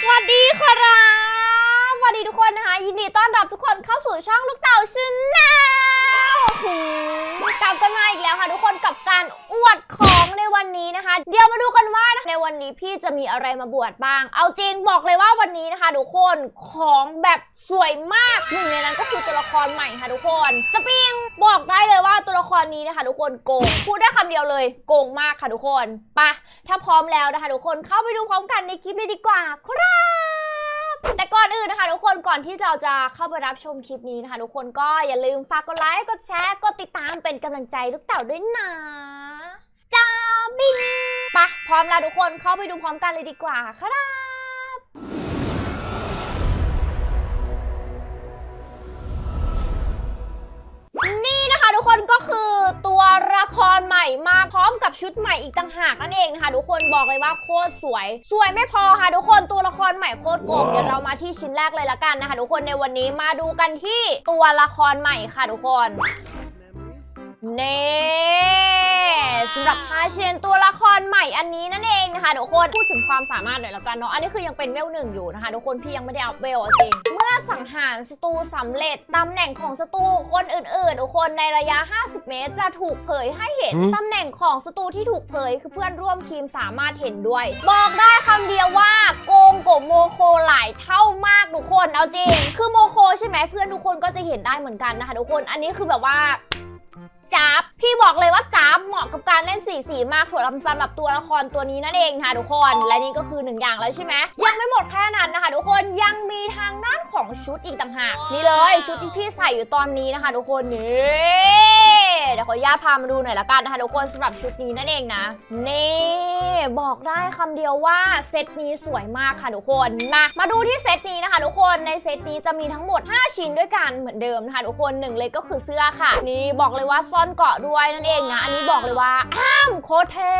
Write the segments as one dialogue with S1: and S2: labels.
S1: สวัสดีครับสวัสดีทุกคนนะคะ ยินดีต้อนรับทุกคนเข้าสู่ช่องลูกเต่าชินแนล ลับกันมาอีกแล้วค่ะทุกคนกับการอวดของในวันนี้นะคะ เดี๋ยวมาดูกันว่าในวันนี้พี่จะมีอะไรมาบวชบ้าง เอาจริงบอกเลยว่าวันนี้นะคะทุกคนของแบบสวยมากหนึ่งในนั้นก็คือตัวละครใหม่ค่ะทุกคนสปริงบอกได้เลยว่าตัวละครนี้นะคะ ทุกคนโกงพูดได้คำเดียวเลยโกงมากค่ะทุกคนปะถ้าพร้อมแล้วนะคะ ทุกคนเข้าไปดูพร้อมกันในคลิปเลยดีกว่าครับ แต่ก่อนอื่นนะคะทุกคนก่อนที่เราจะเข้าไปรับชมคลิปนี้นะคะ ทุกคนก็อย่าลืมฝากกดไลค์กดแชร์กดติดตามเป็นกำลังใจลูกเต่าด้วยนะจ้าบินปะพร้อมแล้วทุกคนเข้าไปดูพร้อมกันเลยดีกว่าครับนี่นะ ทุกคนก็คือตัวละครใหม่มาพร้อมกับชุดใหม่อีกต่างหากนั่นเองนะคะทุกคนบอกเลยว่าโคตรสวย สวยไม่พอค่ะทุกคนตัวละครใหม่โคตรโกงเดี๋ยวเรามาที่ชิ้นแรกเลยละกันนะคะทุกคนในวันนี้มาดูกันที่ตัวละครใหม่ค่ะทุกคนเน่ สำหรับพาเชนตัวละครใหม่อันนี้นั่นเองนะคะทุกคนพูดถึงความสามารถหน่อยละกันเนาะอันนี้คือยังเป็นเวลหนึ่งอยู่นะคะทุกคนพี่ยังไม่ได้อัพเวลอะจริงเมื่อสังหารศัตรูสำเร็จตำแหน่งของศัตรูคนอื่นๆทุกคนในระยะ 50 เมตร จะถูกเผยให้เห็น
S2: หืม
S1: ตำแหน่งของศัตรูที่ถูกเผยคือเพื่อนร่วมทีมสามารถเห็นด้วย บอกได้คำเดียวว่าโกงกว่าโมโคหลายเท่ามากทุกคนเอาจริง คือโมโคใช่ไหมเพื่อนทุกคนก็จะเห็นได้เหมือนกันนะคะทุกคนอันนี้คือแบบว่า จับพี่บอกเลยว่าจับเหมาะกับการเล่นสีสีมากสำหรับตัวละครตัวนี้นั่นเองค่ะทุกคนและนี่ก็คือหนึ่งอย่างแล้วใช่ไหมยังไม่หมดแค่นั้นนะคะ ทุกคนยังมีทางด้านของชุดอีกต่างหากนี่เลยชุดที่พี่ใส่อยู่ตอนนี้นะคะ ทุกคนนี่เดี๋ยวขออนุญาตพามาดูหน่อยละกันนะคะทุกคนสำหรับชุดนี้นั่นเองนะนี่บอกได้คำเดียวว่าเซตนี้สวยมากค่ะทุกคนมามาดูที่เซตนี้ คนในเซตนี้จะมีทั้งหมด 5 ชิ้นด้วยกันเหมือนเดิมนะคะทุกคนหนึ่งเลยก็คือเสื้อค่ะ นี่บอกเลยว่าซ่อนเกาะด้วยนั่นเองนะ อันนี้บอกเลยว่าอ้ามโคเท่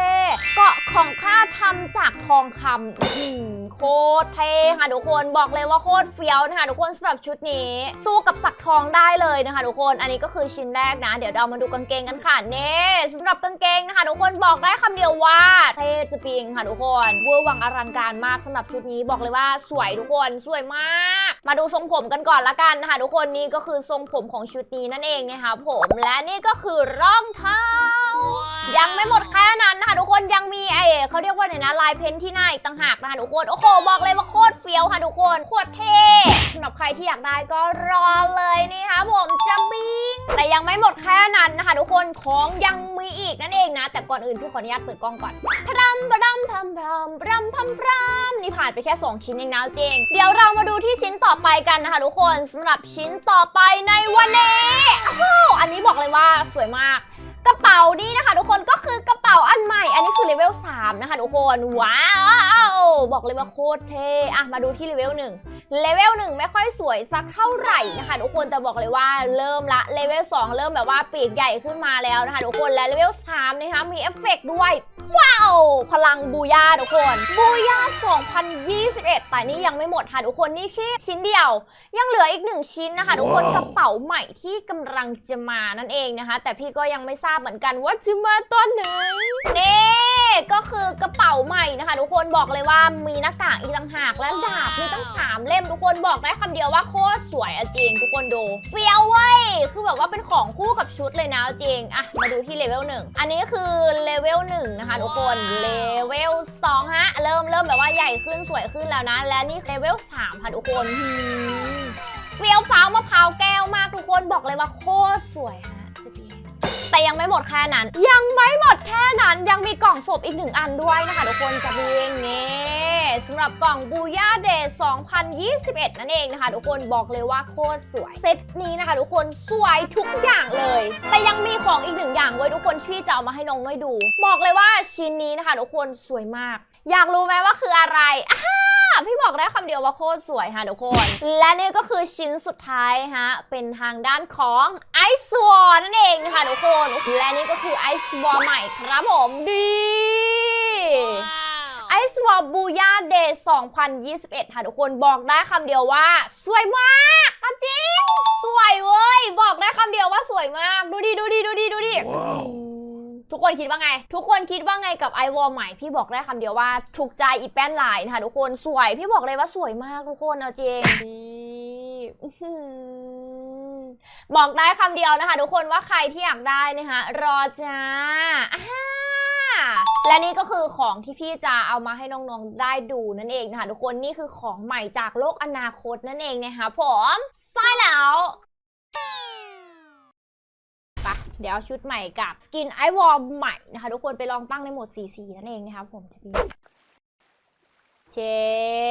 S1: เกาะของข้าทำจากทองคำอื้อ โคตรเท่ค่ะทุกคนบอกเลยว่าโคตรเฟี้ยวนะคะทุกคนสำหรับชุดนี้ สู้กับสักทองได้เลยนะคะทุกคนอันนี้ก็คือชิ้นแรกนะ เดี๋ยวเรามาดูกางเกงกันค่ะเน่สำหรับกางเกงนะคะทุกคนบอกได้คำเดียวว่าเท่จะปิงค่ะทุกคนเวอร์วังอลังการมากสำหรับชุดนี้บอกเลยว่าสวยทุกคนสวยมาก มาดูทรงผมกันก่อนละกันนะคะทุกคนนี่ก็คือทรงผมของชุดนี้นั่นเองนะคะผมและนี่ก็คือร่องเท้า ยังไม่หมดแค่นั้นนะคะทุกคนยังมีไอ้เขาเรียกว่าไงนนะลายเพ้นที่หน้าอีกต่างหากนะคะทุกคนโอ้โหบอกเลยว่าโคตรเฟี้ยวค่ะทุกคนโคตรเท่สำหรับใครที่อยากได้ก็รอเลยนี่คะผมจะบิงแต่ยังไม่หมดแค่นั้นนะคะทุกคนของยังมีอีกนั่นเองนะ แต่ก่อนอื่นพี่ขออนุญาตเปิดกล้องก่อนพรำพรำพรำพรำพรำพรำพรำนี่ผ่านไปแค่สองชิ้นเองนะจริงเดี๋ยวเรามาดูที่ชิ้นต่อไปกันนะคะทุกคนสำหรับชิ้นต่อไปในวันนี้อ้าวอันนี้บอกเลยว่าสวยมาก กระเป๋านี้นะคะ ทุกคนก็คือกระเป๋าอันใหม่ อันนี้คือเลเวล3นะคะทุกคนว้าวบอกเลยว่าโคตรเท่อะมาดูที่เลเวล1เลเวล1ไม่ค่อยสวยสักเท่าไหร่นะคะทุกคนแต่บอกเลยว่าเริ่มละเลเวล2เริ่มแบบว่าปีกใหญ่ขึ้นมาแล้วนะคะทุกคนและเลเวล3นะคะมีเอฟเฟกต์ด้วยว้าว พลังบูย่าทุกคนบูย่า2021 แต่นี่ยังไม่หมดค่ะทุกคนนี่แค่ชิ้นเดียว ยังเหลืออีกหนึ่งชิ้นนะคะทุกคน
S2: ว้าว
S1: กระเป๋าใหม่ที่กำลังจะมานั่นเองนะคะ แต่พี่ก็ยังไม่ทราบเหมือนกันว่าจะมาตอนไหนนี่ก็คือกระเป๋าใหม่นะคะ ทุกคนบอกเลยว่ามีหน้ากากอีกต่างหากและดาบมีตั้งสามเล่มทุกคนบอกได้คำเดียวว่าโคตรสวยอะจริง ทุกคนดูเฟี้ยวเว้ยคือแบบว่าเป็นของคู่กับชุดเลยนะเอาจริงอะมาดูที่เลเวลหนึ่งอันนี้คือเลเวลหนึ่งนะคะ ทุกคนเลเวลสองฮะ เริ่มเริ่มแบบว่าใหญ่ขึ้นสวยขึ้นแล้วนะ และนี่เลเวลสามค่ะทุกคนเฟี้ยวฟ้าวมะพร้าวแก้วมากทุกคนบอกเลยว่าโคตรสวยฮะ แต่ยังไม่หมดแค่นั้น ยังไม่หมดแค่นั้นยังมีกล่องศพอีกหนึ่งอันด้วยนะคะทุกคนจะพีงนี่สำหรับกล่องบูย่าเดย์2021 นั่นเองนะคะ ทุกคนบอกเลยว่าโคตรสวย เซตนี้นะคะ ทุกคนสวยทุกอย่างเลย แต่ยังมีของอีกหนึ่งอย่างไว้ทุกคนที่จะเอามาให้น้องน้อยดู บอกเลยว่าชิ้นนี้นะคะ ทุกคนสวยมาก อยากรู้ไหมว่าคืออะไรอ่า เดียวว่าโคตรสวยค่ะทุกคน และนี่ก็คือชิ้นสุดท้ายฮะ เป็นทางด้านของไอซ์วอนั่นเองนะคะทุกคน และนี่ก็คือไอซ์วอใหม่ครับผมดีไอซ์วอบูย่าเดย์2021 ค่ะทุกคนบอกได้คำเดียวว่า สวยมากอะจริง สวยเว้ย บอกได้คำเดียวว่าสวยมา กดูดิดูดิดูดิดูดิ
S2: ว้าว
S1: อืมทุกคนคิดว่าไง ทุกคนคิดว่าไงกับไอวอลใหม่พี่บอกได้คำเดียวว่าถูกใจอีแป้นลายนะคะทุกคนสวย พี่บอกเลยว่าสวยมากทุกคนเอาจริงบอกได้คำเดียวนะคะ ทุกคนว่าใครที่อยากได้นะคะรอจ้าอ่าฮ่าและนี่ก็คือของที่พี่จะเอามาให้น้องๆได้ดูนั่นเองนะคะทุกคนนี่คือของใหม่จากโลกอนาคตนั่นเองนะคะผมใช่แล้ว ปะเดี๋ยวเอาชุดใหม่กับสกินไอวอลใหม่นะคะ ทุกคนไปลองตั้งในโหมด4 4นั่นเองนะคะผมจะมีเช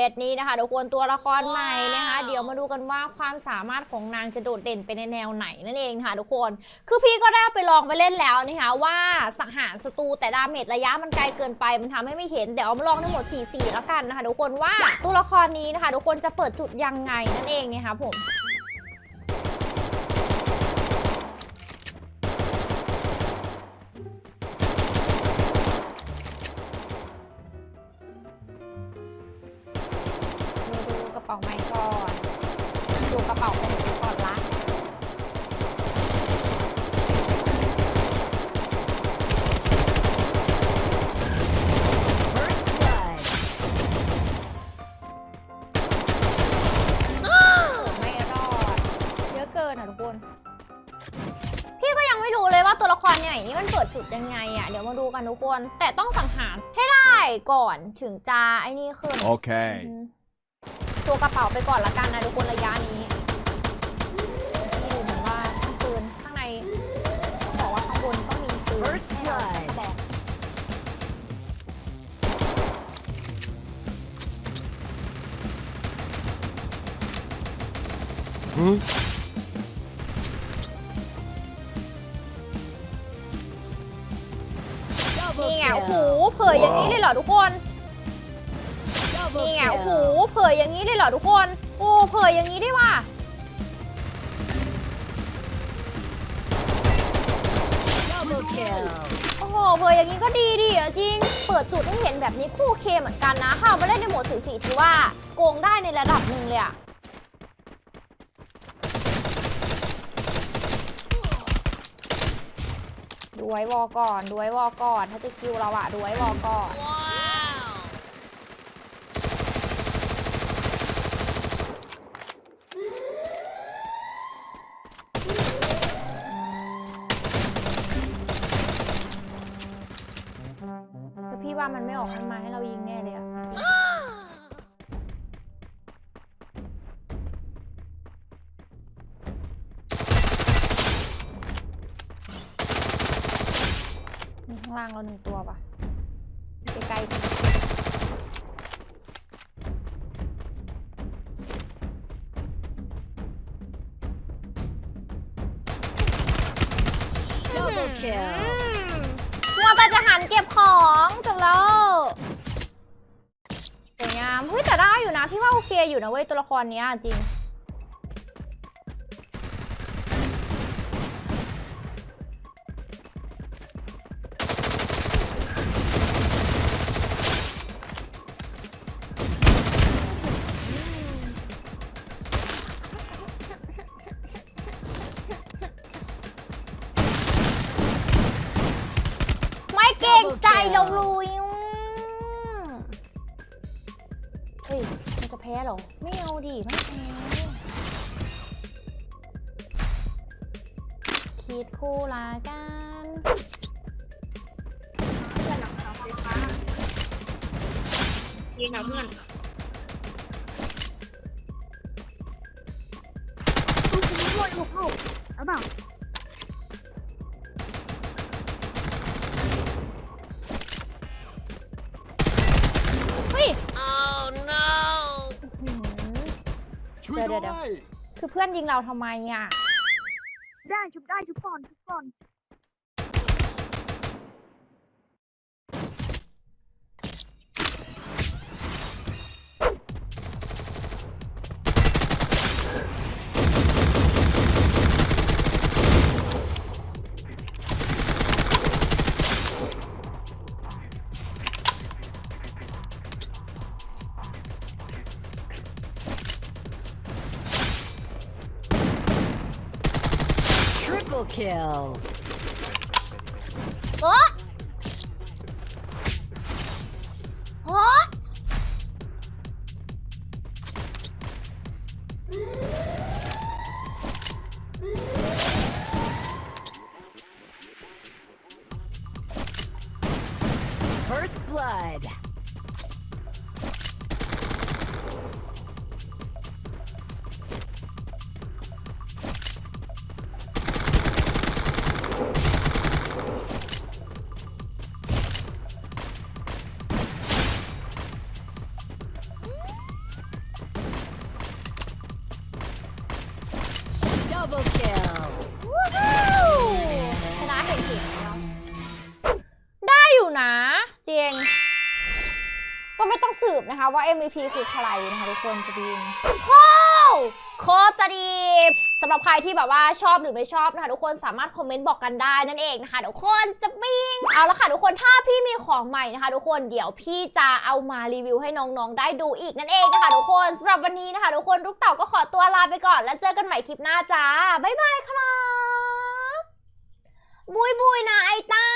S1: ดนี่นะคะทุกคนตัวละครใหม่นะคะ เดี๋ยวมาดูกันว่าความสามารถของนางจะโดดเด่นไปในแนวไหนนั่นเองนะคะทุกคน คือพี่ก็ได้เอาไปลองไปเล่นแล้วนะคะว่าสังหารศัตรูแต่ดาเมจระยะมันไกลเกินไปมันทำให้ไม่เห็นเดี๋ยวเอามาลองในโหมด4 4แล้วกันนะคะทุกคนว่าตัวละครนี้นะคะ ทุกคนจะเปิดจุดยังไงนั่นเองนะคะผม ป๋าไม้ก่อนดูกระเป๋าของหนูก่อนละไม่รอด เยอะเกินอะทุกคน พี่ก็ยังไม่รู้เลยว่าตัวละครใหญ่นี้มันเปิดจุดยังไงอะ เดี๋ยวมาดูกันทุกคน แต่ต้องสังหารให้ได้ก่อนถึงจะไอ้นี่ขึ้น
S2: Okay.
S1: อืม ตัวกระเป๋าไปก่อนละกันนะทุกคนระยะนี้นี่ดูเหมือนว่าข้างปืนข้างในต้องบอกว่าข้างบนต้องมีปืน
S3: First
S1: ให้เรา
S3: blood
S1: บอก
S2: Hmm?
S1: นี่ไงโอ้โหเผยอย่างนี้เลยเหรอทุกคน นี่ไงโอ้โหเผยอย่างนี้เลยเหรอทุกคน โอ้เผยอย่างนี้ได้ว่ะ
S3: Double kill.
S1: โอ้โหเผยอย่างนี้ก็ดีดีอะจริง เปิดจุดให้เห็นแบบนี้คู่เคเหมือนกันนะถ้าเอามาเล่นในโหมดสีสีถือว่าโกงได้ในระดับหนึ่งเลยอะดูไว้วอก่อนดูไว้วอก่อน ถ้าจะคิวเราอะดูไว้วอก่อน ว่ามันไม่ออกมันมาให้เรายิงแน่เลยอะมีข้างล่างเราหนึ่งตัวปะใกล้ๆ
S3: Double kill.
S1: มัวแต่จะหันเก็บของจบแล้วสวยงามเฮ้ยแต่ได้อยู่นะพี่ว่าโอเคอยู่นะเว้ยตัวละครเนี้ยจริง เฮ้ยมันจะแพ้เหรอ ไม่เอาดิไม่แพ้คิดคู่ลากัน
S4: ยิงกับเพื่อน
S5: ลูกลูกลูกเอาเปล่า
S1: เดี๋
S2: ด้
S1: ยววเดี๋ยว
S2: ย
S1: คือเพื่อนยิงเราทำไมอะ
S5: ได้ชุบได้ชุบก่อนชุบก่อน
S3: Double kill.
S1: What? What?
S3: First blood. Double kill.
S1: ชนะเห็นเห็นแล้วได้อยู่นะ เจงก็ไม่ต้องสืบนะคะว่า MVP คือใครนะคะทุกคนจะดีโอ้ โคตรจะดีสำหรับใครที่แบบว่าชอบหรือไม่ชอบนะคะทุกคนสามารถคอมเมนต์บอกกันได้นั่นเองนะคะทุกคนจะปิ้งเอาละค่ะทุกคนถ้าพี่มีของใหม่นะคะทุกคนเดี๋ยวพี่จะเอามารีวิวให้น้องๆได้ดูอีกนั่นเองนะคะทุกคนสำหรับวันนี้นะคะทุกคนลูกเต่าก็ขอตัวลาไปก่อน แล้วเจอกันใหม่คลิปหน้าจ้าบ๊ายบายครับบุยบุยนะไอ้เต้า